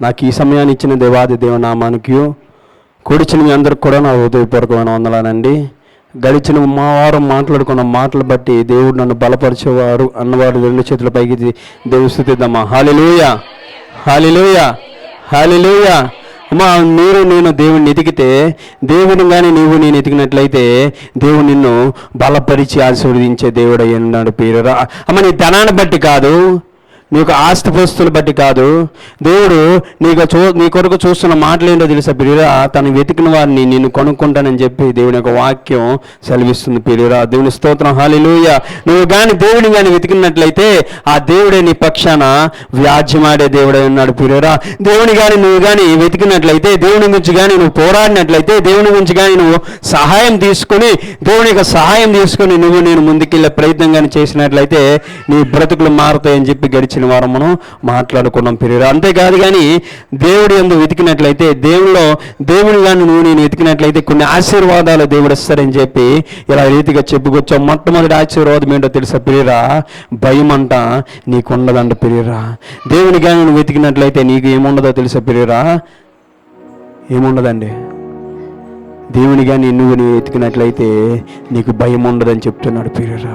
నాకు ఈ సమయాన్ని ఇచ్చిన దేవాది దేవనామానికి కూడిచిన మీ అందరికి కూడా నా హృదయపూర్వకమైన వందలానండి గడిచిన మా వారం మాట్లాడుకున్న మాటలు బట్టి దేవుడు నన్ను బలపరిచేవారు అన్నవారు రెండు చేతుల పైకి దేవుడు స్థుతిద్దామా? హాలిలోయ హాలిలోయ హాలిలోయ అమ్మా మీరు నేను దేవుడిని ఎతికితే దేవుని కానీ నీవు నేను ఎతికినట్లయితే దేవుడు నిన్ను బలపరిచి ఆశీర్వదించే దేవుడు అయ్యన్నాడు పేరు అమ్మ నీ ధనాన్ని బట్టి కాదు నీకు యొక్క ఆస్తిపస్తులు బట్టి కాదు. దేవుడు నీకు చూ నీ కొరకు చూస్తున్న మాటలు ఏంటో తెలుసా పిరిరా తను వెతికిన వారిని నేను కొనుక్కుంటానని చెప్పి దేవుని యొక్క వాక్యం సెలవిస్తుంది పిరిరా దేవుని స్తోత్రం. హాలిలుయ నువ్వు కానీ దేవుని కానీ వెతికినట్లయితే ఆ దేవుడే నీ పక్షాన వ్యాజ్యమాడే దేవుడే ఉన్నాడు పిరిరా దేవుని కానీ నువ్వు కానీ వెతికినట్లయితే దేవుని గురించి కానీ నువ్వు పోరాడినట్లయితే దేవుని గురించి కానీ నువ్వు సహాయం తీసుకొని దేవుని యొక్క సహాయం తీసుకొని నువ్వు నేను ముందుకెళ్ళే ప్రయత్నం కానీ చేసినట్లయితే నీ బ్రతుకులు మారుతాయని చెప్పి గడిచిన వారం మనం మాట్లాడుకున్నాం పిరియడ్ అంతేకాదు కానీ దేవుడి ఎందు వెతికినట్లయితే దేవుడిలో దేవుని కానీ నువ్వు నేను వెతికినట్లయితే కొన్ని ఆశీర్వాదాలు దేవుడు ఇస్తారని చెప్పి ఇలా రీతిగా చెప్పుకొచ్చాం. మొట్టమొదటి ఆశీర్వాదం ఏంటో తెలుసా పిరియరా భయం అంట నీకు ఉండదంట పిరియరా దేవుని కానీ నువ్వు వెతికినట్లయితే నీకు ఏముండదో తెలుసా పిరియరా ఏముండదండి? దేవుని కానీ నువ్వు నీ ఎతికినట్లయితే నీకు భయం ఉండదని చెప్తున్నాడు పీరరా.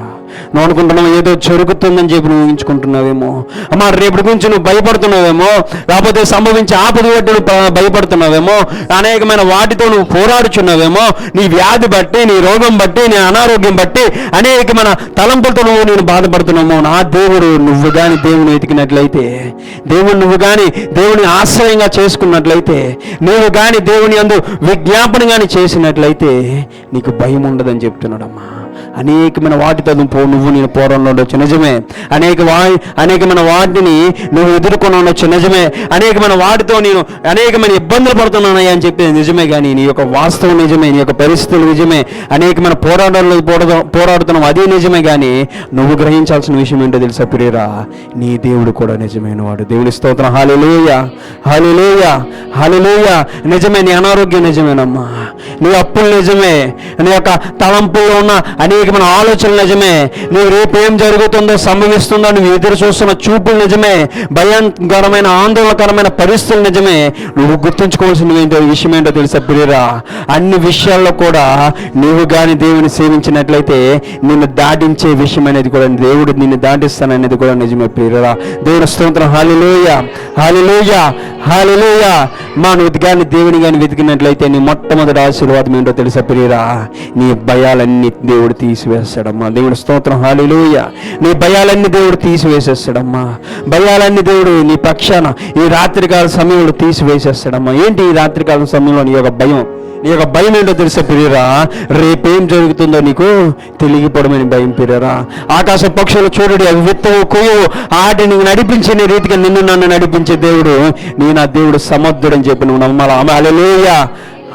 నువ్వు అనుకుంటున్నావు ఏదో జరుగుతుందని చెప్పి నువ్వు ఊహించుకుంటున్నావేమో. అమ్మా రేపటి గురించి నువ్వు భయపడుతున్నావేమో. లేకపోతే సంభవించే ఆపద బట్టి నువ్వు భయపడుతున్నావేమో. అనేకమైన వాటితో నువ్వు పోరాడుచున్నావేమో. నీ వ్యాధి బట్టి నీ రోగం బట్టి నీ అనారోగ్యం బట్టి అనేకమైన తలంపులతో నువ్వు నేను బాధపడుతున్నామో. నా దేవుడు నువ్వు కానీ దేవుని వెతికినట్లయితే దేవుడు నువ్వు కానీ దేవుని ఆశ్రయంగా చేసుకున్నట్లయితే నువ్వు కానీ దేవుని అందు విజ్ఞాపన కానీ చేసినట్లయితే నీకు భయం ఉండదని చెప్తున్నాడమ్మా. అనేకమైన వాటితో నువ్వు పో- నువ్వు నేను పోరాడంలో ఉండొచ్చు. నిజమే. అనేక వా అనేకమైన వాటిని నువ్వు ఎదుర్కొని ఉండొచ్చు. నిజమే. అనేకమైన వాటితో నేను అనేకమైన ఇబ్బందులు పడుతున్నానయ్యా అని చెప్పి నిజమే కానీ నీ యొక్క వాస్తవం నిజమే నీ యొక్క పరిస్థితులు నిజమే. అనేకమైన పోరాటాలు పోరాడ పోరాడుతున్నావు. అదే నిజమే కానీ నువ్వు గ్రహించాల్సిన విషయం ఏంటో తెలుసా ప్రియరా నీ దేవుడు కూడా నిజమైన వాడు. దేవుడి స్తోత్రం. హాలిలోయ హాలిలోయ హాలిలోయ నిజమే. నీ అనారోగ్యం నిజమేనమ్మా. నీ అప్పులు నిజమే. నీ యొక్క తలంపుల్లో ఉన్న అనేక మన ఆలోచనలు నిజమే. నువ్వు రేపు ఏం జరుగుతుందో సంభవిస్తుందో నువ్వు ఎదురు చూస్తున్న చూపులు నిజమే. భయంకరమైన ఆందోళనకరమైన పరిస్థితులు నిజమే. నువ్వు గుర్తుంచుకోవాల్సిన ఏంటో విషయం ఏంటో తెలుసా ప్రియరా? అన్ని విషయాల్లో కూడా నువ్వు కానీ దేవుని సేవించినట్లయితే నిన్ను దాటించే విషయం అనేది కూడా దేవుడు నిన్ను దాటిస్తాననేది కూడా నిజమే ప్రియరా. దేవుని స్తోత్రం. హాలిలోయ హాలిలోయ హాలిలోయ మా నువ్వు కానీ దేవుని కానీ వెతికినట్లయితే నీ మొట్టమొదటి ఆశీర్వాదం ఏంటో తెలుసా ప్రియరా? నీ భయాలన్నీ దేవుడు తీసివేస్తాడమ్మా. దేవుడు స్తోత్రం. హాలిలోయ నీ భయాలన్నీ దేవుడు తీసివేసేస్తాడమ్మా. భయాలన్నీ దేవుడు నీ పక్షాన ఈ రాత్రికాల సమయంలో తీసివేసేస్తాడమ్మా. ఏంటి ఈ రాత్రికాల సమయంలో నీ యొక్క భయం? నీ యొక్క భయం ఏంటో తెలిసే పిరియరా? రేపేం జరుగుతుందో నీకు తెలియపడమని భయం పిరియరా. ఆకాశ పక్షులు చూడడి అవి విత్తవు కొయ్యవు. ఆటి నీకు నడిపించే రీతిగా నిన్ను నన్ను నడిపించే దేవుడు నీ నా దేవుడు సమర్థుడని చెప్పి నువ్వు నమ్మాలి? ఆమె అలలోయ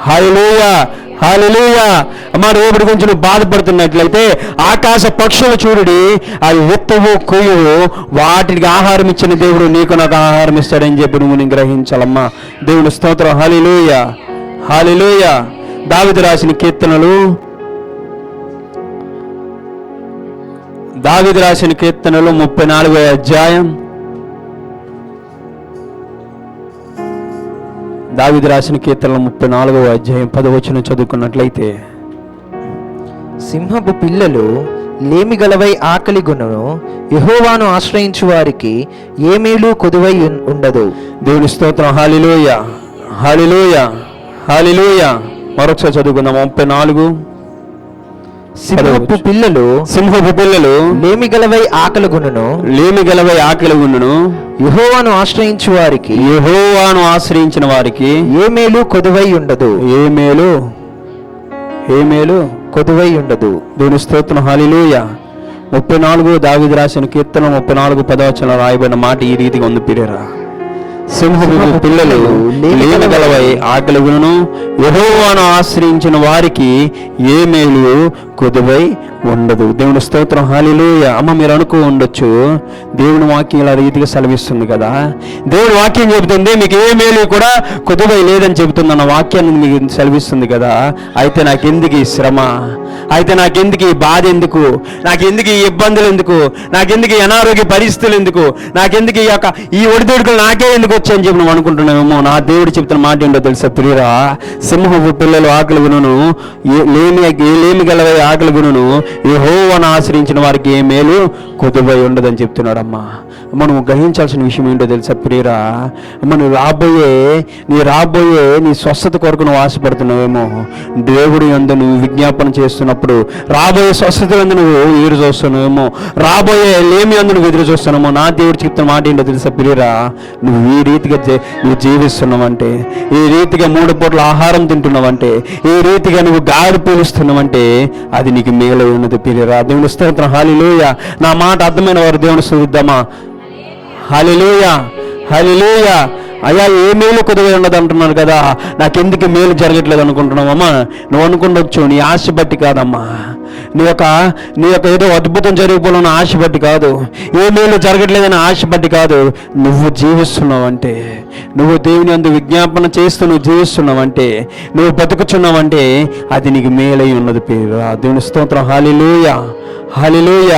హాయలోయ హాలలోయ అమ్మ రేపటి గురించి నువ్వు బాధపడుతున్నట్లయితే ఆకాశ పక్షులు చూడుడి అవి విత్తవు కొయ్యవు. వాటికి ఆహారం ఇచ్చిన దేవుడు నీకు నాకు ఆహారం ఇస్తాడని చెప్పి నువ్వు నేను గ్రహించాలమ్మా. దేవుని స్తోత్రం. హాలిలోయ హాలిలోయ దావిది రాసిన కీర్తనలు. దావిది రాసిన కీర్తనలు ముప్పై నాలుగో అధ్యాయం. దావిదు రాసిన కీర్తనలు ముప్పై నాలుగవ అధ్యాయం పదవచనం చదువుకున్నట్లయితే సింహపు పిల్లలు లేమిగలవై ఆకలి గుణను యహోవాను ఆశ్రయించు వారికి ఏ మేలు కొదువై ఉండదు. దేవుని స్తోత్రం. హాలిలోయ. హాలిలోయ. హాలిలోయ. మరొకసారి చదువుకుందాం. ముప్పై నాలుగు. సింహపు పిల్లలు సింహపు పిల్లలు లేమిగలవై ఆకలి గుణను లేమి గలవై ఆకలి ఉండును యహోవాను ఆశ్రయించు వారికి యెహోవాను ఆశ్రయించిన వారికి ఏ మేలు కొదువై ఉండదు. ఏ మేలు? ఏ మేలు? కొదువై ఉండదు. దేవుని స్తోత్రం. హాలిలోయ ముప్పై నాలుగు దావిది రాసిన కీర్తన ముప్పై నాలుగు పదవచనం రాయబడిన మాట ఈ రీతిగా ఉంది పిరేరా సింహపు పిల్లలు లేని గలవై ఆకలి గుణను యెహోవాను ఆశ్రయించిన వారికి ఏ మేలు? కొదువై ఉండదు. దేవుని స్తోత్రం హాలిలోయ. అమ్మ మీరు అనుకో ఉండొచ్చు. దేవుని వాక్యం ఇలా రీతిగా సెలవిస్తుంది కదా. దేవుని వాక్యం చెబుతుంది మీకు ఏ మేలు కూడా కొదువై లేదని చెబుతుంది అన్న వాక్యాన్ని మీకు సెలవిస్తుంది కదా. అయితే నాకెందుకు ఈ శ్రమ? అయితే నాకెందుకు ఈ బాధ ఎందుకు? నాకెందుకు ఈ ఇబ్బందులు ఎందుకు? నాకెందుకు ఈ అనారోగ్య పరిస్థితులు ఎందుకు? నాకెందుకు ఈ యొక్క ఈ ఒడిదొడుకులు నాకే ఎందుకు వచ్చాయని చెప్పి నువ్వు అనుకుంటున్నావేమో. నా దేవుడు చెప్తున్న మాట ఏంటో తెలుసా ప్రియరా? సింహపు పిల్లలు ఆకలి వినను. లేమి లేమి గలవే ఆకలి గుణను యహోవను ఆశ్రయించిన వారికి ఏ మేలు? కొద్దుపై ఉండదని చెప్తున్నాడమ్మా. మనం గ్రహించాల్సిన విషయం ఏంటో తెలుసా ప్రియరా? మనం రాబోయే నీ రాబోయే నీ స్వస్థత కొరకు నువ్వు ఆశపడుతున్నావేమో. దేవుడి అందు నువ్వు విజ్ఞాపన చేస్తున్నప్పుడు రాబోయే స్వస్థత అందు నువ్వు ఎదురు చూస్తున్నావేమో. రాబోయే లేమి అందు నువ్వు ఎదురు చూస్తున్నామో నా దేవుడు చెప్తున్న మాట ఏంటో తెలుసా ప్రియరా? నువ్వు ఈ రీతిగా నువ్వు జీవిస్తున్నావంటే ఈ రీతిగా మూడు పూట్ల ఆహారం తింటున్నావంటే ఈ రీతిగా నువ్వు గాడి పీలుస్తున్నావంటే అది నీకు మేలు ఉన్నది ప్రియరా. దేవుని స్తోత్రం. హాలిలోయ. నా మాట అర్థమైన వారు దేవుని చూద్దామా హలిలోయ హలిలోయ అయ్యా ఏ మేలు కొద్దిగా ఉండదు అంటున్నాను కదా. నాకెందుకు మేలు జరగట్లేదు అనుకుంటున్నావమ్మా నువ్వు అనుకుండొచ్చు నీ ఆశ బట్టి కాదమ్మా. నీ యొక్క నీ యొక్క ఏదో అద్భుతం జరిగిపోవాలన్న ఆశ బట్టి కాదు. ఏ మేలు జరగట్లేదని ఆశ బట్టి కాదు. నువ్వు జీవిస్తున్నావంటే నువ్వు దేవుని అందు విజ్ఞాపన చేస్తూ నువ్వు జీవిస్తున్నావంటే నువ్వు బతుకుచున్నావంటే అది నీకు మేలై ఉన్నది పేరు. దేవుని స్తోత్రం. హాలిలోయ హాలిలోయ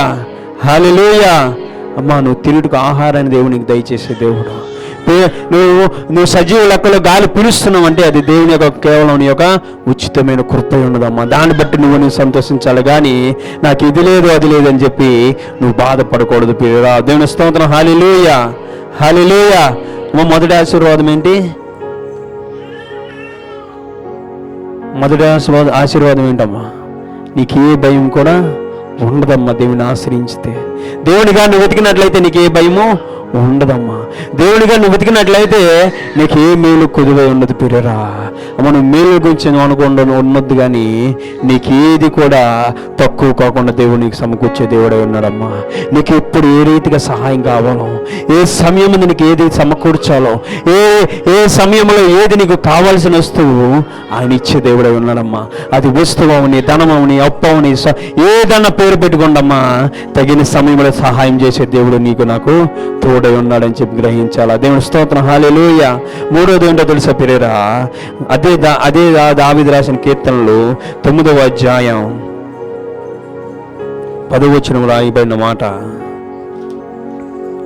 హాలిలోయ అమ్మా నువ్వు తిరుగుకు ఆహారాన్ని దేవునికి దయచేసే దేవుడు. నువ్వు నువ్వు సజీవ లెక్కలో గాలి పిలుస్తున్నావు అంటే అది దేవుని యొక్క కేవలం నీ యొక్క ఉచితమైన కృప ఉన్నదమ్మా దాన్ని బట్టి నువ్వు నువ్వు సంతోషించాలి కానీ నాకు ఇది లేదు అది లేదు అని చెప్పి నువ్వు బాధపడకూడదు పిల్లరా దేవుని స్తోత్రం. హాలిలోయ హాలిలోయ అమ్మ మొదటి ఆశీర్వాదం ఏంటి? మొదటి ఆశీర్వాదం ఆశీర్వాదం ఏంటమ్మా? నీకు ఏ భయం కూడా ఉండదమ్మా దేవుని ఆశ్రయించితే. దేవునిగా నువ్వు వెతికినట్లయితే నీకు ఏ భయమో? ఉండదమ్మా. దేవుడిగా నువ్వు వెతికినట్లయితే నీకు ఏ మేలు కుదువై ఉన్నది పిరరా మనం మేలు గురించి నువ్వు అనుకుండా ఉన్నది కానీ నీకు ఏది కూడా తక్కువ కాకుండా దేవుడు నీకు సమకూర్చే దేవుడై ఉన్నాడమ్మా. నీకు ఎప్పుడు ఏ రీతిగా సహాయం కావాలో ఏ సమయంలో నీకు ఏది సమకూర్చాలో ఏ ఏ సమయంలో ఏది నీకు కావాల్సిన వస్తువు ఆయన ఇచ్చే దేవుడై ఉన్నాడమ్మా. అది వస్తువు అవని ధనం అప్పవని ఏదన్నా పేరు పెట్టుకోండమ్మా. తగిన సమయంలో సహాయం చేసే దేవుడు నీకు నాకు తోడై ఉన్నాడని చెప్పి గ్రహించాలా దేవుని స్తోత్రం. హాలేలుయ మూడోది ఏంటో తెలుసా పిరేరా? అదే దా అదే దావిది రాసిన కీర్తనలు తొమ్మిదవ అధ్యాయం పదవచనం రాయబడిన మాట.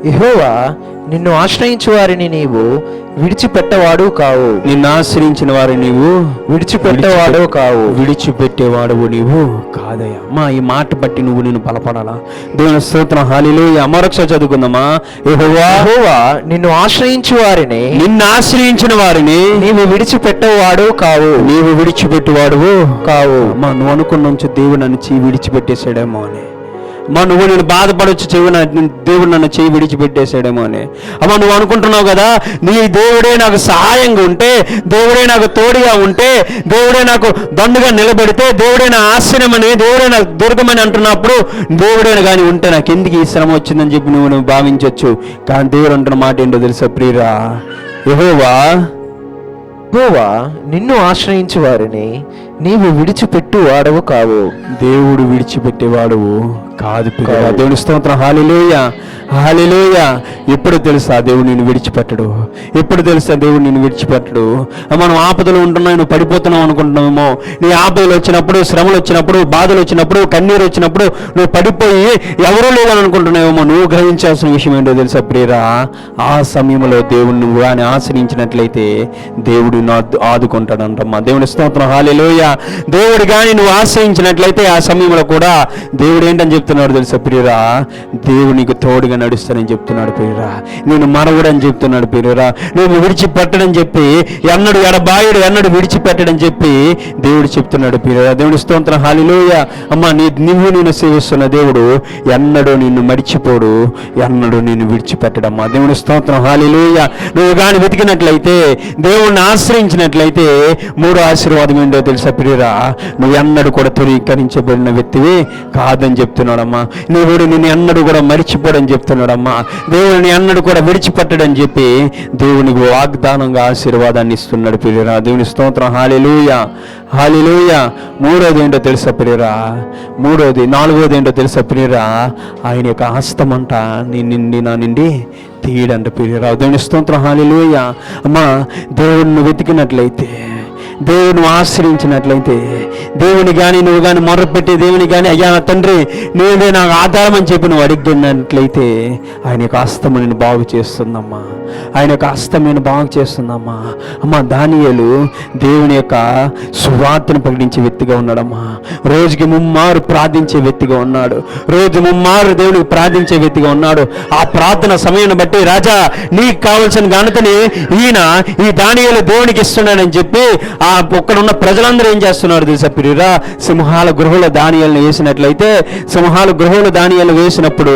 యెహోవా నిన్ను ఆశ్రయించు వారిని నీవు విడిచిపెట్టవాడు కావు. నిన్ను ఆశ్రయించిన వారు నీవు విడిచిపెట్టవాడు కావు. విడిచిపెట్టేవాడువు నీవు కాదయ్యా. అమ్మా ఈ మాట బట్టి నువ్వు నేను బలపడాలా? దేవుని స్తోత్రం. హాలిలో అమరక్ష చదువుకుందామా? యెహోవా నిన్ను ఆశ్రయించు వారిని నిన్ను ఆశ్రయించిన వారిని నీవు విడిచిపెట్టవాడు కావు. నీవు విడిచిపెట్టువాడువు కావు. అమ్మా నువ్వు అనుకున్న నుంచి దేవుడు నన్ను చేయి విడిచిపెట్టేశాడేమో అని. అమ్మా నువ్వు నేను బాధపడొచ్చు చెవి దేవుడు నన్ను చేయి విడిచిపెట్టేశాడేమో అని. అమ్మా నువ్వు అనుకుంటున్నావు కదా నీ దేవుడే నాకు సహాయంగా ఉంటే దేవుడే నాకు తోడుగా ఉంటే దేవుడే నాకు దండుగా నిలబెడితే దేవుడే నా ఆశ్రయమని దేవుడే నాకు దుర్గమని అంటున్నప్పుడు దేవుడే కానీ ఉంటే నాకు ఎందుకు ఈ శ్రమ వచ్చిందని చెప్పి నువ్వు నువ్వు భావించవచ్చు కానీ దేవుడు అంటున్న మాట ఏంటో తెలుసా ప్రియరా? యెహోవా యెహోవా నిన్ను ఆశ్రయించు వారిని నీవు విడిచిపెట్టు వాడవు కావు. దేవుడు విడిచిపెట్టేవాడు కాదు దేవుని స్తోత్రం. హాలిలోయ హాలిలోయ ఎప్పుడు తెలుసా దేవుడు నిన్ను విడిచిపెట్టడు? ఎప్పుడు తెలుసా దేవుడు నిన్ను విడిచిపెట్టడు? మనం ఆపదలు ఉంటున్నావు నువ్వు పడిపోతున్నావు అనుకుంటున్నామేమో నీ ఆపదలు వచ్చినప్పుడు శ్రమలు వచ్చినప్పుడు బాధలు వచ్చినప్పుడు కన్నీరు వచ్చినప్పుడు నువ్వు పడిపోయి ఎవరూ లేదని అనుకుంటున్నావేమో నువ్వు గ్రహించాల్సిన విషయం ఏంటో తెలుసా ప్రియరా? ఆ సమయంలో దేవుడు నువ్వు ఆయన ఆశ్రయించినట్లయితే దేవుడు ఆదుకుంటాడంటమ్మా. దేవుని స్తోత్రం. హాలిలోయ దేవుడు కానీ నువ్వు ఆశ్రయించినట్లయితే ఆ సమయంలో కూడా దేవుడు ఏంటని చెప్తున్నాడు తెలుసా ప్రియురా? దేవుడు నీకు తోడుగా నడుస్తానని చెప్తున్నాడు ప్రియురా. నేను మరవడని చెప్తున్నాడు ప్రియురా. నేను విడిచిపెట్టడని చెప్పి ఎన్నడు ఎడబాయుడు ఎన్నడు విడిచిపెట్టడని చెప్పి దేవుడు చెప్తున్నాడు ప్రియురా. దేవుడి స్తోత్రం. హాలిలోయ అమ్మా నీ నువ్వు నేను సేవిస్తున్న దేవుడు ఎన్నడూ నిన్ను మడిచిపోడు ఎన్నడూ నిన్ను విడిచిపెట్టడమ్మా దేవుని స్తోత్రం. హాలిలోయ నువ్వు కానీ వెతికినట్లయితే దేవుణ్ణి ఆశ్రయించినట్లయితే మూడో ఆశీర్వాదం ఏంటో తెలుసా ప్రియరా? నువ్వు ఎన్నడూ కూడా ధృవీకరించబడిన వ్యక్తివి కాదని చెప్తున్నాడు చెప్తున్నాడమ్మా. దేవుడు నిన్ను అన్నడు కూడా మరిచిపోడని చెప్తున్నాడమ్మా. దేవుడిని అన్నడు కూడా విడిచిపెట్టడని చెప్పి దేవునికి వాగ్దానంగా ఆశీర్వాదాన్ని ఇస్తున్నాడు పిల్లరా దేవుని స్తోత్రం. హాలిలూయ హాలిలూయ మూడోది ఏంటో తెలుసా ప్రియరా మూడోది నాలుగోది ఏంటో తెలుసా ప్రియరా ఆయన యొక్క హస్తమంట నీ నిండి నా నిండి తీయడంట ప్రియరా దేవుని స్తోత్రం. హాలిలూయ అమ్మా దేవుడిని వెతికినట్లయితే దేవుని ఆశ్రయించినట్లయితే దేవుని కానీ నువ్వు కానీ మొరపెట్టి దేవుని కానీ అయ్యా నా తండ్రి నువ్వే నాకు ఆధారం అని చెప్పి నువ్వు అడిగినట్లయితే ఆయన యొక్క హస్తము నేను బాగు చేస్తుందమ్మా. ఆయన యొక్క హస్తం నేను బాగు చేస్తుందమ్మా. అమ్మ దానియలు దేవుని యొక్క సువార్తను ప్రకటించే వ్యక్తిగా ఉన్నాడమ్మా. రోజుకి ముమ్మారు ప్రార్థించే వ్యక్తిగా ఉన్నాడు. రోజు ముమ్మారు దేవునికి ప్రార్థించే వ్యక్తిగా ఉన్నాడు. ఆ ప్రార్థన సమయాన్ని బట్టి రాజా నీకు కావలసిన ఘనతని ఈయన ఈ దానియలు దేవునికి ఇస్తున్నాడని చెప్పి ఆ ఒక్కడ ఉన్న ప్రజలందరూ ఏం చేస్తున్నారు తెలుసా పిరిరా సింహాల గృహంలో దానియాలను వేసినట్లయితే సింహాల గృహంలో దానియాలు వేసినప్పుడు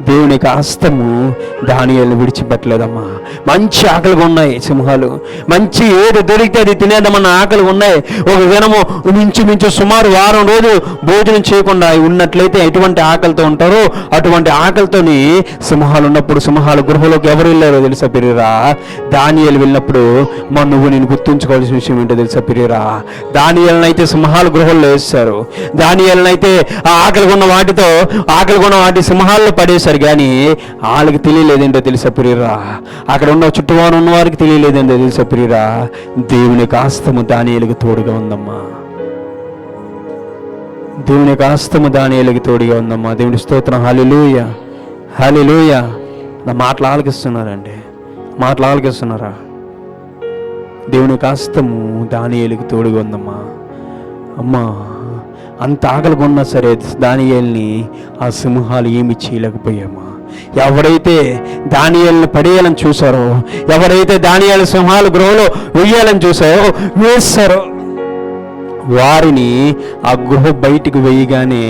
దేవుని హస్తము దానియాలను విడిచిపెట్టలేదమ్మా. మంచి ఆకలిగా ఉన్నాయి సింహాలు. మంచి ఏది దొరికితే అది తినేదమన్న ఆకలి ఉన్నాయి. ఒక దినము మించు సుమారు వారం రోజు భోజనం చేయకుండా ఉన్నట్లయితే ఎటువంటి ఆకలితో ఉంటారో అటువంటి ఆకలితోని సింహాలు ఉన్నప్పుడు సింహాల గృహలోకి ఎవరు వెళ్ళారో తెలుసా పిరిరా దానియాలు వెళ్ళినప్పుడు మా నువ్వు నేను గుర్తుంచుకోవాల్సిన విషయం ఏంటో పిరిరా దానియలనైతే సింహాల గృహంలో వేస్తారు దానియాలనైతే ఆ ఆకలి ఉన్న వాటితో ఆకలి ఉన్న వాటి సింహాల్లో పడేశారు. కానీ వాళ్ళకి తెలియలేదేంటో తెలుసా పిరిరా అక్కడ ఉన్న చుట్టువారు ఉన్న వారికి తెలియలేదేంటో తెలుసా పిరిరా దేవుని కాస్తము దానియలకు తోడుగా ఉందమ్మా. దేవుని యొక్క హస్తము దానియాలకు తోడుగా ఉందమ్మా. దేవుని స్తోత్రం. హాలిలూయ హాలిలూయ నా మాటలు ఆలకిస్తున్నారండి. మాటలు ఆలకిస్తున్నారా? దేవుని యొక్క హస్తము దానియేలుకి తోడుగా ఉందమ్మా. అమ్మా అంత ఆకలిగా ఉన్నా సరే దానియేల్ని ఆ సింహాలు ఏమి చేయలేకపోయామా ఎవరైతే దానియాలను పడేయాలని చూసారో ఎవరైతే దానియాల సింహాలు గృహంలో వేయాలని చూసారో వేస్తారో వారిని ఆ గృహ బయటికి వేయగానే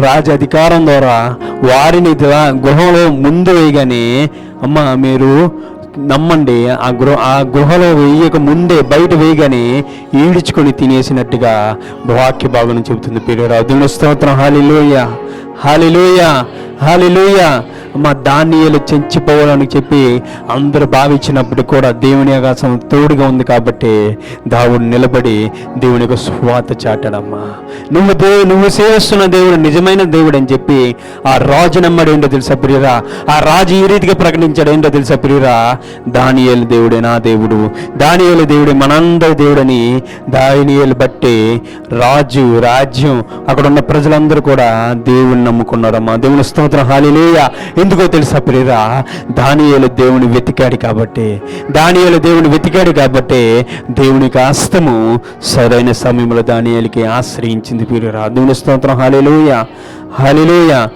రాజ అధికారం ద్వారా వారిని గృహంలో ముందు వేయగానే అమ్మ మీరు నమ్మండి ఆ గృహ ఆ గృహలో వేయక ముందే బయట వేయగానే ఈడ్చుకొని తినేసినట్టుగా వాక్య భాగం చెబుతుంది. పేరు దేవుని స్తోత్రం. Hallelujah hallelujah. హాలిలోయ మా దానియలు చెంచిపోవాలని చెప్పి అందరూ భావించినప్పుడు కూడా దేవుని ఆకాశం తోడుగా ఉంది కాబట్టి దావుడు నిలబడి దేవుని యొక్క స్వాత చాటాడమ్మా. నువ్వు దేవు నువ్వు సేవిస్తున్న దేవుడు నిజమైన దేవుడు అని చెప్పి ఆ రాజు నమ్మడు ఏంటో తెలుసా ప్రియురా? ఆ రాజు ఈ రీతిగా ప్రకటించాడు ఏంటో తెలుసా ప్రియురా? దానియలు దేవుడే నా దేవుడు. దానియలు దేవుడే మనందరి దేవుడని దానియలు బట్టి రాజు రాజ్యం అక్కడ ఉన్న ప్రజలందరూ కూడా దేవుడిని నమ్ముకున్నారమ్మా. దేవుని స్తోత్రం హాలిలేయ ఎందుకో తెలుసా ప్రియురా? దానియేలు దేవుని వెతికాడు కాబట్టి దానియేలు దేవుని వెతికాడు కాబట్టి దేవునికి ఆస్తము సరైన సమయంలో దానియేలుకి ఆశ్రయించింది ప్రియురా. దేవుని స్తోత్రం. హాలిలేయ హాలిలోయ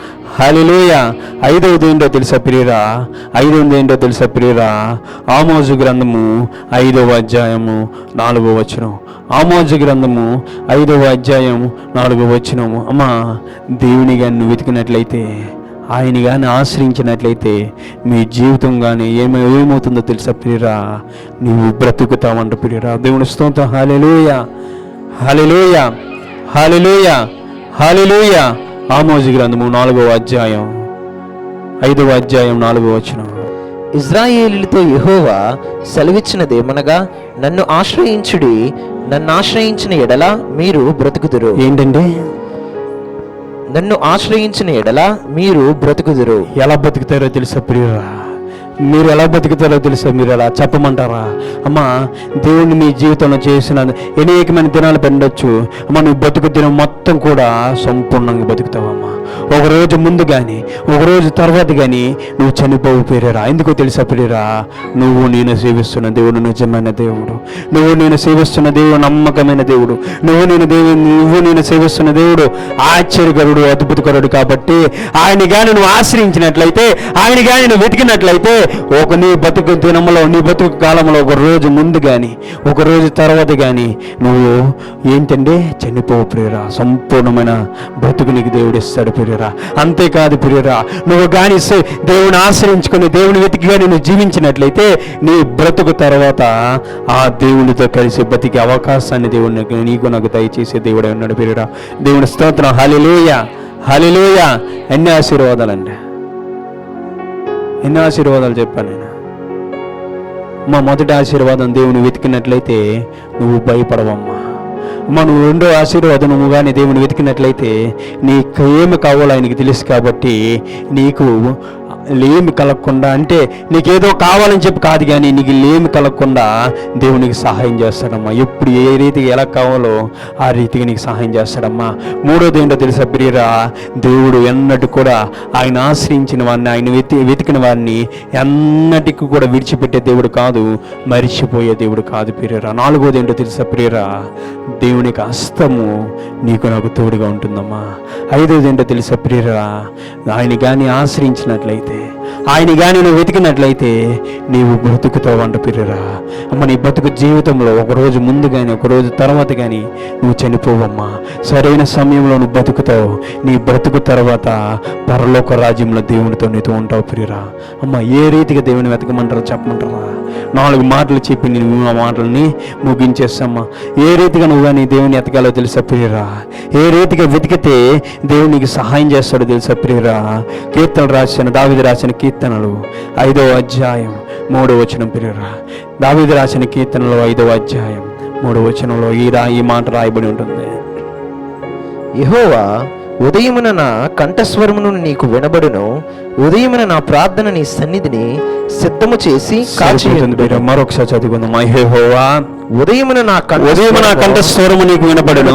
హాలిలోయ ఐదవది ఏంటో తెలుసా ప్రియురా? ఐదవది ఏంటో తెలుసా ప్రియురా? ఆమోజు గ్రంథము ఐదవ అధ్యాయము నాలుగవ వచనం. ఆమోజు గ్రంథము ఐదవ అధ్యాయం నాలుగవ వచనము. అమ్మా దేవుని నువ్వు వెతికినట్లయితే ఆయన కానీ ఆశ్రయించినట్లయితే మీ జీవితం కానీ ఏమై ఏమవుతుందో తెలుసా ప్రియురా? నువ్వు బ్రతుకుతావంట ప్రియురా. దేవుని స్తోత్రం. హాలెలూయ హాలెలూయ హాలెలూయ హాలెలూయ ఆమోజు గ్రంథము నాలుగవ అధ్యాయం. ఐదవ అధ్యాయం నాలుగవ వచనం. ఇజ్రాయేలీలతో యెహోవా సెలవిచ్చినదేమనగా నన్ను ఆశ్రయించుడి నన్ను ఆశ్రయించిన ఎడల మీరు బ్రతుకుదురు. ఏంటండి? నన్ను ఆశ్రయించిన ఎడల మీరు బ్రతుకుదురు. ఎలా బతుకుతారో తెలుసా ప్రియురా? మీరు ఎలా బతుకుతారో తెలుసా మీరు ఎలా చెప్పమంటారా? అమ్మా దేవుణ్ణి మీ జీవితంలో చేసిన అనేకమైన దినాలు పెండొచ్చు. అమ్మ నువ్వు బతుకు దినం మొత్తం కూడా సంపూర్ణంగా బతుకుతావమ్మా ఒకరోజు ముందు కానీ ఒక రోజు తర్వాత కానీ నువ్వు చనిపోవు పేరేరా. ఎందుకో తెలుసా పేరేరా నువ్వు నేను సేవిస్తున్న దేవుడు నిజమైన దేవుడు. నువ్వు నేను సేవిస్తున్న దేవుడు నమ్మకమైన దేవుడు. నువ్వు నేను దేవుడు నువ్వు నేను సేవిస్తున్న దేవుడు ఆశ్చర్యకరుడు అద్భుతకరుడు కాబట్టి ఆయన కానీ నువ్వు ఆశ్రయించినట్లయితే ఆయన కానీ నువ్వు వెతికినట్లయితే ఒక నీ బతుకు దినములో నీ బతుకు కాలంలో ఒక రోజు ముందు కానీ ఒక రోజు తర్వాత కానీ నువ్వు ఏంటంటే చనిపోవు ప్రియరా. సంపూర్ణమైన బ్రతుకు నీకు దేవుడు ఇస్తాడు ప్రియరా. అంతేకాదు ప్రియరా నువ్వు కానీ దేవుని ఆశ్రయించుకొని దేవుని వెతికి నువ్వు జీవించినట్లయితే నీ బ్రతుకు తర్వాత ఆ దేవునితో కలిసి బతికే అవకాశాన్ని దేవుడిని నీకు- నీకు నాకు దయచేసే దేవుడే ఉన్నాడు ప్రియరా. దేవుని స్తోత్రం. హలిలోయ హలిలోయ ఎన్ని ఆశీర్వాదాలండి ఎన్ని ఆశీర్వాదాలు చెప్పాను నేను. మా మొదటి ఆశీర్వాదం దేవుని వెతికినట్లయితే నువ్వు భయపడవమ్మా. మనం రెండో ఆశీర్వాదం కానీ దేవుని వెతికినట్లయితే నీకు ఏమి కావాలో ఆయనకి తెలుసు కాబట్టి నీకు లేమి కలగకుండా అంటే నీకేదో కావాలని చెప్పి కాదు కానీ నీకు లేమి కలగకుండా దేవునికి సహాయం చేస్తాడమ్మా. ఎప్పుడు ఏ రీతికి ఎలా కావాలో ఆ రీతిగా నీకు సహాయం చేస్తాడమ్మా. మూడోది ఏంటో తెలుసా ప్రియరా? దేవుడు ఎన్నటి కూడా ఆయన ఆశ్రయించిన వారిని ఆయన వెతి వెతికిన వారిని ఎన్నటికి కూడా విడిచిపెట్టే దేవుడు కాదు మరిచిపోయే దేవుడు కాదు ప్రియరా. నాలుగోది ఏంటో తెలుసా ప్రియరా? దేవునికి అస్తము హస్తము నీకు నాకు తోడుగా ఉంటుందమ్మా. ఐదోది ఏంటో తెలుసా ప్రియరా? ఆయన కానీ ఆశ్రయించినట్లయితే হবে ఆయన కానీ నువ్వు వెతికినట్లయితే నీవు బ్రతుకుతావు అంట పిర్రరా అమ్మ నీ బతుకు జీవితంలో ఒక రోజు ముందు కానీ ఒక రోజు తర్వాత కానీ నువ్వు చనిపోవమ్మా. సరైన సమయంలో నువ్వు బ్రతుకుతావు. నీ బ్రతుకు తర్వాత పరలోక రాజ్యంలో దేవునితో నీతో ఉంటావు ప్రియరా అమ్మ ఏ రీతిగా దేవుని వెతకమంటారో చెప్పమంటారా? నాలుగు మాటలు చెప్పి నేను ఆ మాటల్ని ముగించేస్తామ్మా ఏ రీతిగా నువ్వు నీ దేవుని ఎతకాలో తెలుసా ప్రియరా ఏ రీతిగా వెతికితే దేవుడు నీకు సహాయం చేస్తాడో తెలుసా ప్రియరా కీర్తన రాసిన దావిది రాసిన కీర్తనలు. ఐదో అధ్యాయం మూడో వచనం పిల్లరా. దావిది రాసిన కీర్తనలు ఐదో అధ్యాయం మూడో వచనంలో ఈ రా ఈ మాట రాయబడి ఉంటుంది. యహోవా ఉదయమున నా కంఠస్వరమును నీకు వినబడును. ఉదయమున నా ప్రార్థన నీ సన్నిధిని సిద్ధము చేసి. మరొకసారి చదువుకుందాం. మహేహోవా ఉదయమున నా కంఠ ఉదయం నా కంఠ స్వరము నీకు వినపడను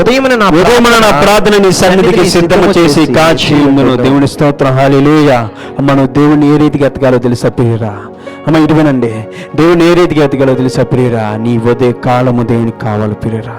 ఉదయమున నా ఉదయమున నా ప్రార్థన నీ సన్నిధికి సిద్ధము చేసి కాచి దేవుని స్తోత్రం. హాలేలుయ నువ్వు దేవుని ఏ రీతికి ఎతకాలో తెలుసా ప్రియరా? అమ్మ ఇటు వినండి. దేవుని ఏ రీతికి ఎతకాలో తెలుసా ప్రియరా? నీ ఉదయ కాలము దేవునికి కావాలి ప్రియరా.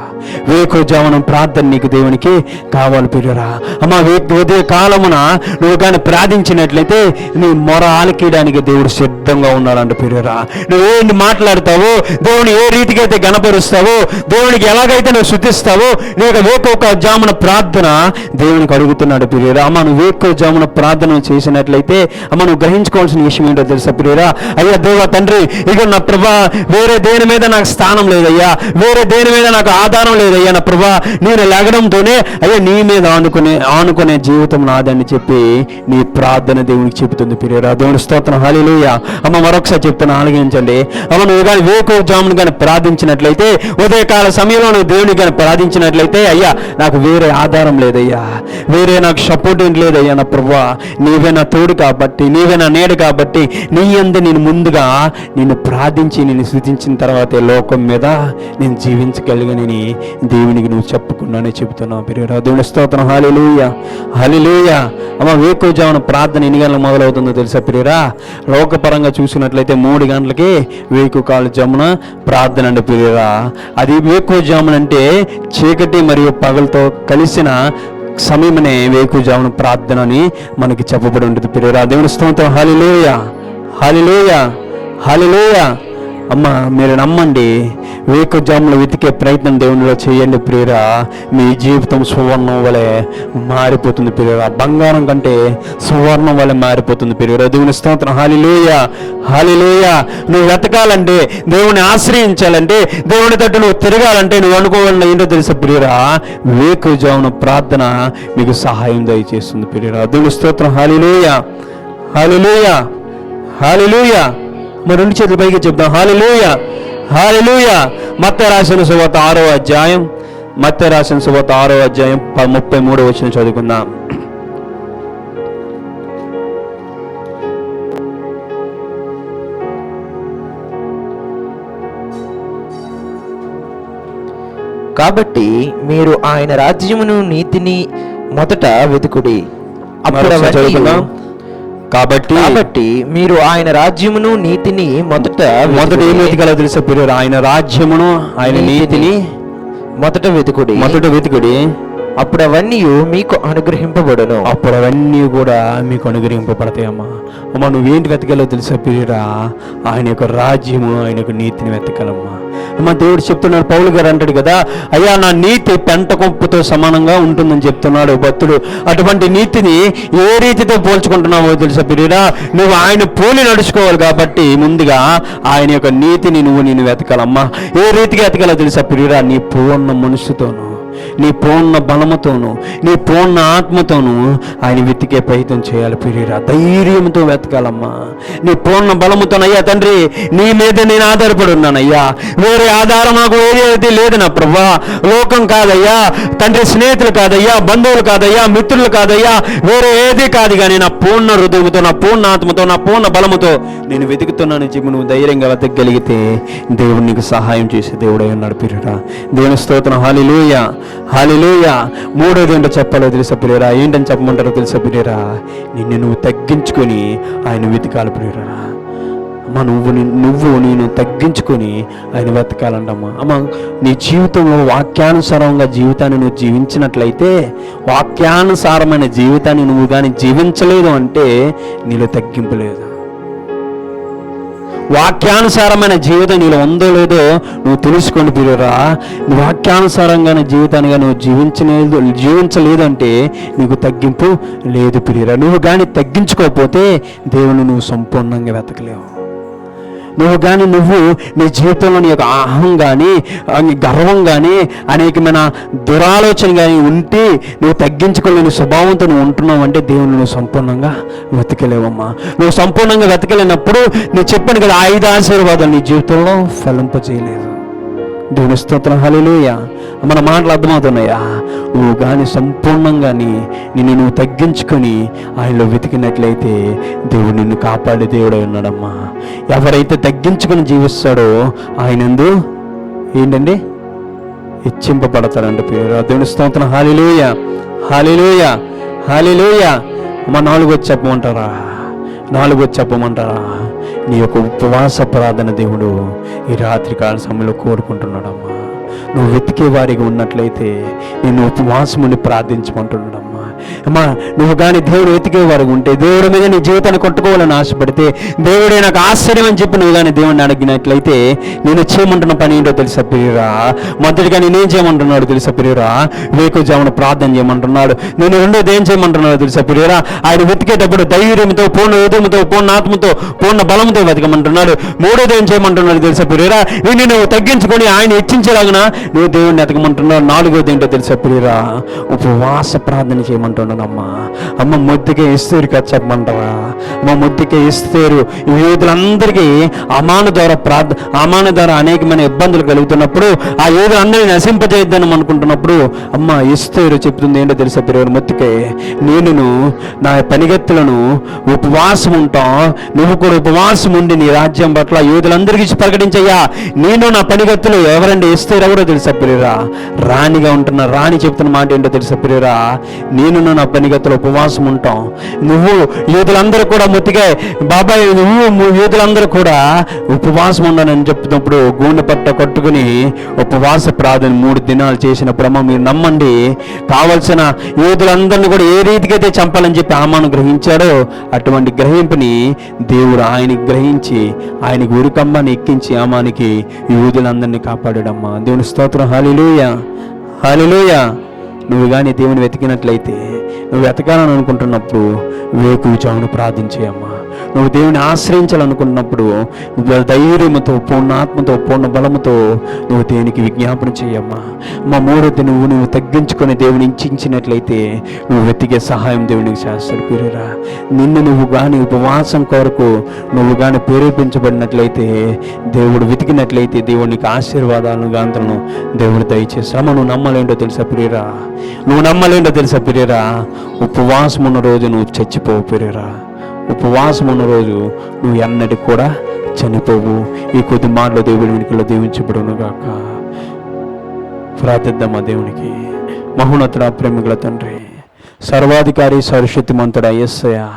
వేకోజామనం ప్రార్థన నీకు దేవునికి కావాలి ప్రియరా. అమ్మ వే ఉదయ కాలమున నువ్వు కానీ ప్రార్థించినట్లయితే నీ మొర ఆలకీయడానికి దేవుడు సిద్ధంగా ఉన్నాడంట ప్రియరా. నువ్వు ఏంటి మాట్లాడతావో దేవుని ఏ రీతిగా అయితే గణపరుస్తావో దేవునికి ఎలాగైతే నువ్వు శుద్ధిస్తావో నీ యొక్క వేకోక జామున ప్రార్థన దేవునికి అడుగుతున్నాడు ప్రియరా. అమ్మ నువ్వు వేకో జామున ప్రార్థన చేసినట్లయితే అమ్మ నువ్వు గ్రహించుకోవాల్సిన విషయం ఏంటో తెలుసా ప్రియరా? అయ్యా దేవ తండ్రి ఇక నా ప్రభా వేరే దేని మీద నాకు స్థానం లేదయ్యా వేరే దేని మీద నాకు ఆధారం లేదయ్యా నా ప్రభా నేను లెగడంతోనే అయ్యా నీ మీద ఆనుకునే ఆనుకునే జీవితం నాదని చెప్పి నీ ప్రార్థన దేవునికి చెబుతుంది పిరియరా దేవుని స్తోత్రం హాలేలుయ అమ్మ మరొకసారి చెప్తాను ఆలగించండి అమ్మ నువ్వు కానీ వేకు జామును కానీ ప్రార్థించినట్లయితే ఉదయకాల సమయంలో నువ్వు దేవుని కానీ ప్రార్థించినట్లయితే అయ్యా నాకు వేరే ఆధారం లేదయ్యా. వేరే నాకు సపోర్ట్ ఏం లేదయ్యా నా ప్రభా. నీవే నా తోడు కాబట్టి నీవే నా నేడు కాబట్టి నీ అందు నేను ముందు ముందుగా నిన్ను ప్రార్థించి నేను స్థుతించిన తర్వాతే లోకం మీద నేను జీవించగలిగనని దేవునికి నువ్వు చెప్పుకున్నానే చెబుతున్నావు. పెరిగారు దేవుని స్తోత్రం. హాలిలూయ హాలిలూయ అమ్మ వేకుజామున ప్రార్థన ఎన్ని గంటలకు మొదలవుతుందో తెలుసా ప్రియరా లోకపరంగా చూసినట్లయితే మూడు గంటలకి వేకు కాల జమున ప్రార్థన అండి ప్రియరా అది వేకుజామున అంటే చీకటి మరియు పగలతో కలిసిన సమయమనే వేకుజామున ప్రార్థన అని మనకి చెప్పబడి ఉంటుంది ప్రియరా దేవుని స్తోత్రం. Hallelujah hallelujah hallelujah. అమ్మ మీరు నమ్మండి వేకుజాములు వెతికే ప్రయత్నం దేవునిలో చేయండి ప్రియరా. మీ జీవితం సువర్ణం వలె మారిపోతుంది ప్రియరా. బంగారం కంటే సువర్ణం వలె మారిపోతుంది ప్రియరా. దేవుని స్తోత్రం. Hallelujah hallelujah. నువ్వు వెతకాలంటే దేవుని ఆశ్రయించాలంటే దేవుని తట్టు నువ్వు తిరగాలంటే నువ్వు అనుకోవాలని ఏంటో ప్రియురా ప్రియరా? వేకుజామున ప్రార్థన మీకు సహాయం దయచేస్తుంది ప్రియరా. దేవుని స్తోత్రం. Hallelujah hallelujah. హాలిలోయ. మరి రెండు చేతుల పైకి చెప్తాం హాలిలోయ. హాలిలోయ. మత్త రాసిన సువాత ఆరో అధ్యాయం. మత్త రాసిన సువాత ఆరో అధ్యాయం ముప్పై మూడో వచ్చిన చదువుకుందాం. కాబట్టి మీరు ఆయన రాజ్యమును నీతిని మొదట వెతుకుడి. అప్పుడు చదువుకుందాం. కాబట్టి కాబట్టి మీరు ఆయన రాజ్యమును నీతిని మొదట మొదట ఏం. వెతికాలో తెలుసా ఆయన రాజ్యమును ఆయన నీతిని మొదట వెతుకుడి. మొదట వెతుకుడి. అప్పుడు అవన్నీ మీకు అనుగ్రహింపబడును. అప్పుడు అవన్నీ కూడా మీకు అనుగ్రహింపబడతాయమ్మా అమ్మ. నువ్వేంటి వెతకాలో తెలుసా పిరిరా ఆయన యొక్క రాజ్యము ఆయన యొక్క నీతిని వెతకాలమ్మా. అమ్మ దేవుడు చెప్తున్నాడు పౌలు గారు అంటాడు కదా అయ్యా నా నీతి పెంట కొంపుతో సమానంగా ఉంటుందని చెప్తున్నాడు భక్తుడు. అటువంటి నీతిని ఏ రీతితో పోల్చుకుంటున్నావో తెలుసా పిరిరా నువ్వు ఆయన పోలి నడుచుకోవాలి కాబట్టి ముందుగా ఆయన యొక్క నీతిని నువ్వు నేను వెతకాలమ్మా. ఏ రీతిగా వెతకాలో తెలుసా పిరిరా నీ పూర్ణ మనసుతోను నీ పూర్ణ బలముతోను నీ పూర్ణ ఆత్మతోనూ ఆయన వెతికే ప్రయత్నం చేయాలి ప్రియురా. ధైర్యంతో వెతకాలమ్మా. నీ పూర్ణ బలముతోనయ్యా తండ్రి నీ మీద నేను ఆధారపడి ఉన్నానయ్యా వేరే ఆధారం నాకు ఏది లేదు నా ప్రభా లోకం కాదయ్యా తండ్రి స్నేహితులు కాదయ్యా బంధువులు కాదయ్యా మిత్రులు కాదయ్యా వేరే ఏది కాదు కానీ నా పూర్ణ హృదయంతో నా పూర్ణ ఆత్మతో నా పూర్ణ బలముతో నేను వెతుకుతున్నాను చెప్పి నువ్వు ధైర్యంగా వెతకగలిగితే దేవుడు నీకు సహాయం చేసే దేవుడై ఉన్నాడు పిల్లరా దేవుని స్తోత్రం. హాలిలూయ హాలిలోయ మూడోది ఏంటో చెప్పాలో తెలుసా ఏంటని చెప్పమంటారో తెలుసా నిన్ను నువ్వు తగ్గించుకొని ఆయన వెతకాలి పిల్లరా అమ్మ నువ్వు నువ్వు నేను తగ్గించుకొని ఆయన వెతకాలంటమ్మా. అమ్మ నీ జీవితంలో వాక్యానుసారంగా జీవితాన్ని నువ్వు జీవించినట్లయితే వాక్యానుసారమైన జీవితాన్ని నువ్వు కానీ జీవించలేదు అంటే నీలో తగ్గింపు లేదు. వాక్యానుసారమైన జీవితం నీలో ఉందో లేదో నువ్వు తెలుసుకోండి పిల్లరా వాక్యానుసారంగానే జీవితాన్ని నువ్వు జీవించలేదు జీవించలేదు అంటే నీకు తగ్గింపు లేదు పిల్లరా నువ్వు కానీ తగ్గించుకోకపోతే దేవుని నువ్వు సంపూర్ణంగా వెతకలేవు. నువ్వు కానీ నువ్వు నీ జీవితంలో నీ యొక్క అహం కానీ నీ గర్వం కానీ అనేకమైన దురాలోచన కానీ ఉంటే నువ్వు తగ్గించుకోలేని స్వభావంతో నువ్వు ఉంటున్నావు అంటే దేవుని నువ్వు సంపూర్ణంగా వెతకలేవమ్మా. నువ్వు సంపూర్ణంగా వెతకలేనప్పుడు నేను చెప్పాను కదా ఐదు ఆశీర్వాదాలు నీ జీవితంలో ఫలింపజేయలేదు. దేవుని స్తోత్రం. హల్లెలూయ. మన మాటలు అర్థమవుతున్నాయా? నువ్వు కానీ సంపూర్ణంగా నిన్ను నువ్వు తగ్గించుకొని ఆయనలో వెతికినట్లయితే దేవుడు నిన్ను కాపాడే దేవుడై ఉన్నాడమ్మా. ఎవరైతే తగ్గించుకొని జీవిస్తాడో ఆయనందు ఏంటండి? హెచ్చింపబడతారంట పేరు. దేవుని స్తోత్రం. హాలిలోయ హాలిలోయ హాలిలోయ అమ్మ నాలుగో చెప్పమంటారా? నాలుగో చెప్పమంటారా? నీ యొక్క ఉపవాస ప్రార్థన దేవుడు ఈ రాత్రి కాల సమయంలో కోరుకుంటున్నాడమ్మా. నువ్వు వెతికే వారిగా ఉన్నట్లయితే నేను ఉపవాసముని ప్రార్థించమంటున్నాడమ్మా. అమ్మా నువ్వు కానీ దేవుడు వెతికే ఉంటే దేవుడి మీద నీ జీవితాన్ని కొట్టుకోవాలని ఆశపడితే దేవుడే నాకు ఆశ్చర్యం అని చెప్పి నువ్వు కానీ దేవుడిని అడిగినట్లయితే నేను చేయమంటున్న పని ఏంటో తెలుసా ప్రియురా? మొదటిగా నేనేం చేయమంటున్నాడు తెలుసా ప్రియురా? వేకుజామున ప్రార్థన చేయమంటున్నాడు. నేను రెండోది ఏం చేయమంటున్నాడు తెలుసా ప్రియురా? ఆయన వెతికేటప్పుడు ధైర్యంతో పూర్ణ హృదయంతో పూర్ణ ఆత్మతో పూర్ణ బలంతో వెతకమంటున్నాడు. మూడోది ఏం చేయమంటున్నాడు తెలుసా ప్రియురా? నేను నువ్వు తగ్గించుకొని ఆయన హెచ్చించలాగిన నువ్వు దేవుడిని వెతకమంటున్నావు. నాలుగోది ఏంటో తెలుసా ప్రియురా? ఉపవాస ప్రార్థన చేయమంటున్నానమ్మా అమ్మ ముద్దుకే ఇస్తేరు కదా చెప్పమంటావా? అమ్మ ముద్దుకే ఇస్తేరు. యూదులందరికీ అమాన ద్వారా ప్రార్థ అమాన ద్వారా అనేకమైన ఇబ్బందులు కలుగుతున్నప్పుడు ఆ యూదులందరినీ నశింపజేద్దాం అనుకుంటున్నప్పుడు అమ్మ ఇస్తేరు చెప్తుంది ఏంటో తెలుసా ప్రియుడు ముద్దుకే నేనును నా పనిగత్తులను ఉపవాసం ఉంటాం నువ్వు కూడా ఉపవాసం ఉండి నీ రాజ్యం పట్ల యూదులందరికీ ప్రకటించయ్యా. నేను నా పనిగత్తులు ఎవరండి? ఇస్తేరు ఎవరో తెలుసా ప్రియురా? రాణిగా ఉంటున్న రాణి చెప్తున్న మాట ఏంటో తెలుసా ప్రియురా? నేను నా పనిగతులు ఉపవాసం ఉంటాం. నువ్వు యూదులందరూ కూడా ముత్తిగా బాబాయ్ నువ్వు యూదులందరూ కూడా ఉపవాసం ఉండనని చెప్తున్నప్పుడు గూండె పట్ట కట్టుకుని ఉపవాస ప్రార్థన మూడు దినాలు చేసినప్పుడు అమ్మ మీరు నమ్మండి కావలసిన యూదులందరినీ కూడా ఏ రీతికైతే చంపాలని చెప్పి ఆమాను గ్రహించాడో అటువంటి గ్రహింపుని దేవుడు ఆయనకి గ్రహించి ఆయనకి ఉరికమ్మని ఎక్కించి ఆమానికి యూదులందరినీ కాపాడాడమ్మా. దేవుని స్తోత్రం. హాలిలూయ హాలిలూయ నువ్వు కానీ దేవుని వెతికినట్లయితే నువ్వు వెతకాలని అనుకుంటున్నప్పుడు వేకు చావును ప్రార్థించేయమ్మా. నువ్వు దేవుని ఆశ్రయించాలనుకున్నప్పుడు ధైర్యంతో పూర్ణ ఆత్మతో పూర్ణ బలముతో నువ్వు దేవునికి విజ్ఞాపన చేయమ్మా. మా మూడోది నువ్వు నువ్వు తగ్గించుకొని దేవుని ఇచ్చించినట్లయితే నువ్వు వెతికే సహాయం దేవునికి చేస్తాడు పేరురా నిన్ను నువ్వు కానీ ఉపవాసం కొరకు నువ్వు కానీ ప్రేరేపించబడినట్లయితే దేవుడు వెతికినట్లయితే దేవునికి ఆశీర్వాదాలను గాంతలను దేవుడు దయచేస్తాము నువ్వు నమ్మలేంటో తెలుసా ప్రియరా నువ్వు నమ్మలేంటో తెలుసా ప్రియరా ఉపవాసం ఉన్న రోజు నువ్వు చచ్చిపోవు ప్రియరా ఉపవాసం ఉన్న రోజు నువ్వు ఎన్నటికి కూడా చనిపోవు. ఈ కొద్ది మాటలో దేవుడి వెనుకలో దీవించబడును గాక. ప్రార్థిద్దామా దేవునికి. మహోన్నతుడ ప్రేమికుల తండ్రి. సర్వాధికారి సరస్వతిమంతుడ ఎస్సయ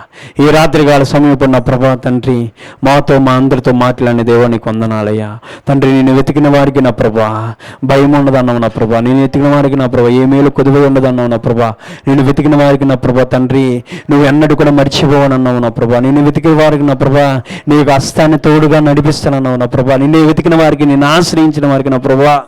ఈ రాత్రికాల సమీపన్న ప్రభా తండ్రి మాతో మా అందరితో మాట్లాడిన దేవానికి వందనాలయ్యా. తండ్రి నేను వెతికిన వారికి నా ప్రభా భయం ఉండదన్నావు నా ప్రభా. నేను వెతికిన వారికి నా ప్రభా ఏ మేలు కొద్దిగా ఉండదన్నావు నా ప్రభా. నేను వెతికిన వారికి నా ప్రభా తండ్రి నువ్వు ఎన్నడూ కూడా మర్చిపోవనన్నావు నా ప్రభా. నేను వెతికిన వారికి నా ప్రభా నీకు హస్తాన్ని తోడుగా నడిపిస్తానన్నావు నా ప్రభా. నిన్ను వెతికిన వారికి నేను ఆశ్రయించిన వారికి నా ప్రభా.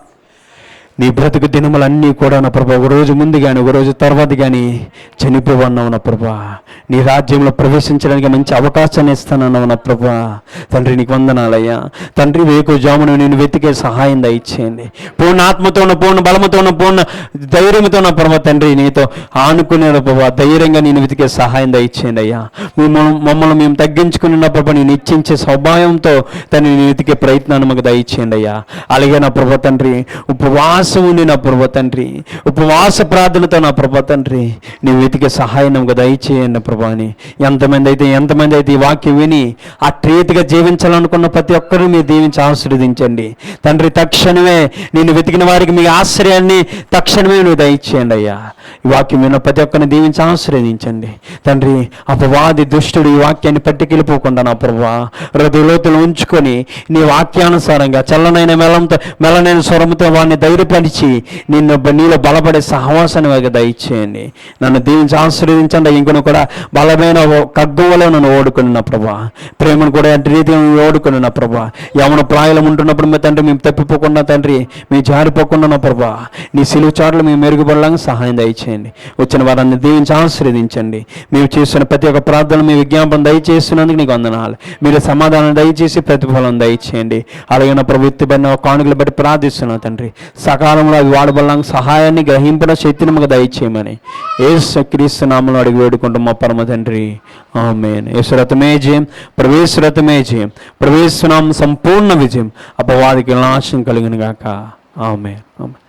నీ బ్రతుకు దినములన్నీ కూడా నా ప్రభా ఒకరోజు ముందు కానీ ఒకరోజు తర్వాత కానీ చనిపోవన్నావు నా ప్రభా. నీ రాజ్యంలో ప్రవేశించడానికి మంచి అవకాశాన్ని ఇస్తానన్నావు నా ప్రభా. తండ్రి నీకు వందనాలయ్యా. తండ్రి వేకు జామును నేను వెతికే సహాయం దయచేయండి. పూర్ణ ఆత్మతో ఉన్న పూర్ణ బలముతో ఉన్న పూర్ణ ధైర్యంతో ఉన్న ప్రభా తండ్రి నీతో ఆనుకునే ప్రభా ధైర్యంగా నేను వెతికే సహాయం దయచేయండి అయ్యా. మిమ్మల్ని మమ్మల్ని మేము తగ్గించుకుని ప్రభా నేను ఇచ్చించే స్వభావంతో తను నేను వెతికే ప్రయత్నాన్ని మాకు దయచేయండి అయ్యా. అలాగే నా ప్రభా తండ్రి ఉపవాస ఉండి నా ప్రభా తండ్రి ఉపవాస ప్రార్థనతో నా ప్రభా తండ్రి నీ వెతికే సహాయం దయచేయండి ప్రభా అని ఎంతమంది అయితే ఎంతమంది అయితే ఈ వాక్యం విని ఆ రీతిగా జీవించాలనుకున్న ప్రతి ఒక్కరిని మీరు దీవించి ఆశీర్వదించండి. తండ్రి తక్షణమే నేను వెతికిన వారికి మీ ఆశ్రయాన్ని తక్షణమే నువ్వు దయచేయండి అయ్యా. ఈ వాక్యం విన్న ప్రతి ఒక్కరిని దీవించి ఆశీర్వదించండి. తండ్రి అపవాది దుష్టుడు ఈ వాక్యాన్ని పట్టుకెళ్ళిపోకుండా నా ప్రభా హృదయలోతులు ఉంచుకొని నీ వాక్యానుసారంగా చల్లనైన మెలంతో మెలనైన స్వరంతో వాడిని బలపరిచి నిన్ను నీలో బలపడే సహవాసాన్ని దయచేయండి. నన్ను దీవించి ఆశీర్వదించండి. ఇంకొన కూడా బలమైన ఓ- ఖడ్గంలో నన్ను ఓడుకుని ప్రభా. ప్రేమను కూడా అంటే రీతిగా మేము ఓడుకుని ప్రభా. యవన ప్రాయం ఉంటున్నప్పుడు మీ తండ్రి మేము తప్పిపోకుండా తండ్రి మీ జారిపోకుండా ప్రభా. నీ సిలువు చాట్లు మేము మెరుగుపడడానికి సహాయం దయచేయండి. వచ్చిన వారిని దీవించి ఆశీర్వదించండి. మేము చేస్తున్న ప్రతి ఒక్క ప్రార్థన మీ విజ్ఞాపన దయచేస్తున్నందుకు నీకు వందనాలు. మీరు సమాధానం దయచేసి ప్రతిఫలం దయచేయండి. అలాగే నా ప్రభుత్వమైన కానుకలు బట్టి ప్రార్థిస్తున్నాను తండ్రి. కాలంలో అవి వాడబడడానికి సహాయాన్ని గ్రహింపడ శక్తిని మాకు దయచేయమని. ఏసు క్రీస్తు నామంలో అడిగి వేడుకుంటాం మా పరమ తండ్రి. ఆమెన్. యేసురథమే జయం. ప్రవేశరథమే జయం. ప్రవేశనాం సంపూర్ణ విజయం. అపవాదికి నాశం కలిగిన గాక ఆమె ఆమె